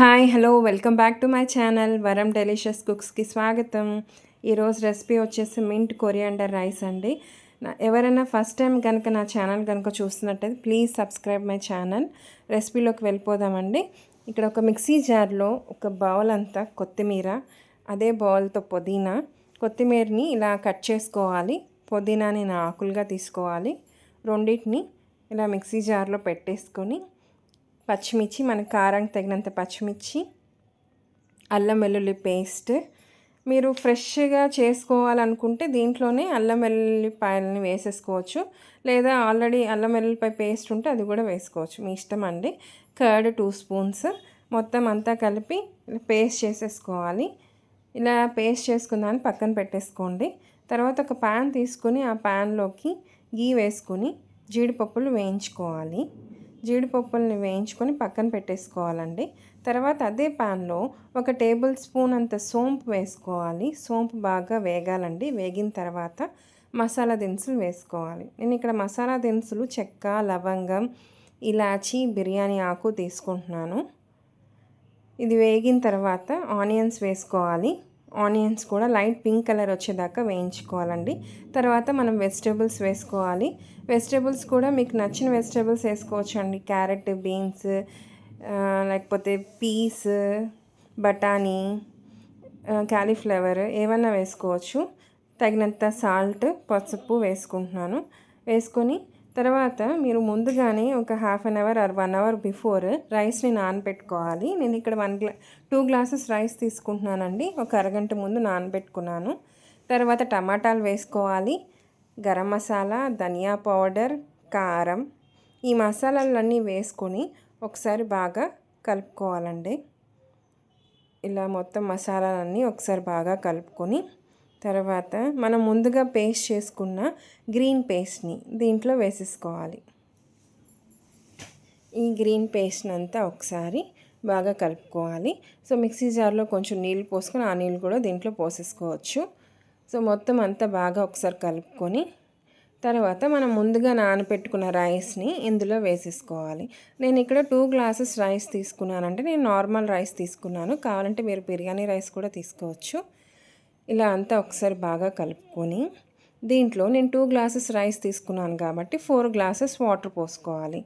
Hi hello welcome back to my channel Varam delicious కుక్స్కి స్వాగతం. ఈరోజు recipe వచ్చేసి mint coriander rice అండి. నా- ఎవరైనా ఫస్ట్ టైం కనుక నా ఛానల్ కనుక చూస్తున్నట్టయితే ప్లీజ్ సబ్స్క్రైబ్ మై ఛానల్ రెసిపీలోకి వెళ్ళిపోదామండి. ఇక్కడ ఒక మిక్సీ జార్లో ఒక బౌల్ అంతా కొత్తిమీర అదే బౌల్తో పుదీనా. కొత్తిమీరని ఇలా కట్ చేసుకోవాలి. పుదీనాని నా ఆకులుగా తీసుకోవాలి. రెండింటిని ఇలా మిక్సీ జార్లో పెట్టేసుకొని పచ్చిమిర్చి మన కారానికి తగినంత పచ్చిమిర్చి అల్లం వెల్లుల్లి పేస్ట్. మీరు ఫ్రెష్గా చేసుకోవాలనుకుంటే దీంట్లోనే అల్లం వెల్లుల్లిపాయలని వేసేసుకోవచ్చు. లేదా ఆల్రెడీ అల్లం వెల్లుల్లిపాయ పేస్ట్ ఉంటే అది కూడా వేసుకోవచ్చు. మీ ఇష్టం అండి. Curd two spoons. మొత్తం అంతా కలిపి పేస్ట్ చేసేసుకోవాలి. ఇలా పేస్ట్ చేసుకుందాన్ని పక్కన పెట్టేసుకోండి. తర్వాత ఒక ప్యాన్ తీసుకొని ఆ ప్యాన్లోకి గీ వేసుకొని జీడిపప్పులు వేయించుకోవాలి. జీడిపప్పుల్ని వేయించుకొని పక్కన పెట్టేసుకోవాలండి. తర్వాత అదే ప్యాన్లో ఒక టేబుల్ స్పూన్ అంత సోంపు వేసుకోవాలి. సోంపు బాగా వేగాలండి. వేగిన తర్వాత మసాలా దినుసులు వేసుకోవాలి. నేను ఇక్కడ మసాలా దినుసులు చెక్క లవంగం ఇలాచి బిర్యానీ ఆకు తీసుకుంటున్నాను. ఇది వేగిన తర్వాత ఆనియన్స్ వేసుకోవాలి. ఆనియన్స్ కూడా లైట్ పింక్ కలర్ వచ్చేదాకా వేయించుకోవాలండి. తర్వాత మనం వెజిటేబుల్స్ వేసుకోవాలి. వెజిటేబుల్స్ కూడా మీకు నచ్చిన వెజిటేబుల్స్ వేసుకోవచ్చు అండి క్యారెట్ బీన్స్ లేకపోతే పీస్ బఠానీ క్యాలీఫ్లవర్ ఏమన్నా వేసుకోవచ్చు. తగినంత సాల్ట్ పసుపు వేసుకుంటున్నాను. వేసుకొని తర్వాత మీరు ముందుగానే ఒక half an hour or one hour before రైస్ని నానబెట్టుకోవాలి. నేను ఇక్కడ one glass two glasses rice తీసుకుంటున్నానండి. ఒక అరగంట ముందు నానబెట్టుకున్నాను. తర్వాత టమాటాలు వేసుకోవాలి. గరం మసాలా ధనియా పౌడర్ కారం ఈ మసాలాలన్నీ వేసుకొని ఒకసారి బాగా కలుపుకోవాలండి. ఇలా మొత్తం మసాలాలన్నీ ఒకసారి బాగా కలుపుకొని తర్వాత మనం ముందుగా పేస్ట్ చేసుకున్న గ్రీన్ పేస్ట్ని దీంట్లో వేసేసుకోవాలి. ఈ గ్రీన్ పేస్ట్ని అంతా ఒకసారి బాగా కలుపుకోవాలి. సో మిక్సీ జార్లో కొంచెం నీళ్ళు పోసుకొని ఆ నీళ్ళు కూడా దీంట్లో పోసేసుకోవచ్చు. సో మొత్తం అంతా బాగా ఒకసారి కలుపుకొని తర్వాత మనం ముందుగా నానబెట్టుకున్న రైస్ని ఇందులో వేసేసుకోవాలి. నేను ఇక్కడ టూ గ్లాసెస్ రైస్ తీసుకున్నానంటే నేను నార్మల్ రైస్ తీసుకున్నాను. కావాలంటే మీరు బిర్యానీ రైస్ కూడా తీసుకోవచ్చు. ఇలా అంతా ఒకసారి బాగా కలుపుకొని దీంట్లో నేను టూ గ్లాసెస్ రైస్ తీసుకున్నాను కాబట్టి ఫోర్ గ్లాసెస్ వాటర్ పోసుకోవాలి.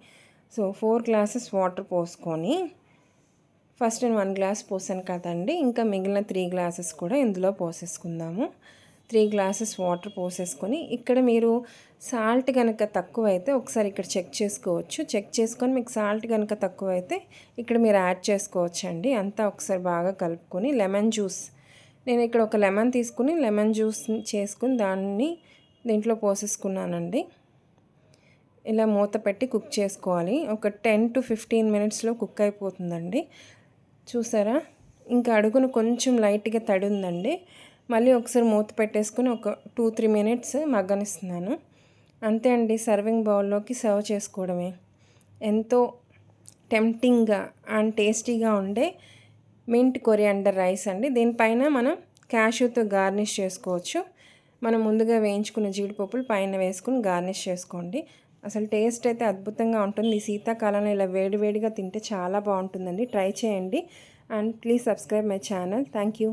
సో ఫోర్ గ్లాసెస్ వాటర్ పోసుకొని ఫస్ట్ నేను వన్ గ్లాస్ పోసాను కదండి. ఇంకా మిగిలిన త్రీ గ్లాసెస్ కూడా ఇందులో పోసేసుకుందాము. త్రీ గ్లాసెస్ వాటర్ పోసేసుకొని ఇక్కడ మీరు సాల్ట్ కనుక తక్కువైతే ఒకసారి ఇక్కడ చెక్ చేసుకోవచ్చు. చెక్ చేసుకొని మీకు సాల్ట్ కనుక తక్కువైతే ఇక్కడ మీరు యాడ్ చేసుకోవచ్చు అండి అంతా ఒకసారి బాగా కలుపుకొని లెమన్ జ్యూస్ నేను ఇక్కడ ఒక లెమన్ తీసుకుని లెమన్ జ్యూస్ చేసుకుని దాన్ని దీంట్లో పోసేసుకున్నానండి. ఇలా మూత పెట్టి కుక్ చేసుకోవాలి. ఒక టెన్ టు ఫిఫ్టీన్ మినిట్స్లో కుక్ అయిపోతుందండి. చూసారా? ఇంకా అడుగును కొంచెం లైట్గా తడి ఉందండి మళ్ళీ ఒకసారి మూత పెట్టేసుకుని ఒక టూ త్రీ మినిట్స్ మగ్గనిస్తున్నాను. అంతే అండి సర్వింగ్ బౌల్లోకి సర్వ్ చేసుకోవడమే. ఎంతో టెంప్టింగ్గా అండ్ టేస్టీగా ఉండే మింట్ కొరియాండర్ రైస్ అండి. దీనిపైన మనం క్యాష్యూతో గార్నిష్ చేసుకోవచ్చు. మనం ముందుగా వేయించుకున్న జీడిపప్పులు పైన వేసుకుని గార్నిష్ చేసుకోండి. అసలు టేస్ట్ అయితే అద్భుతంగా ఉంటుంది. ఈ శీతాకాలంలో ఇలా వేడివేడిగా తింటే చాలా బాగుంటుందండి. ట్రై చేయండి. And please subscribe my channel. Thank you.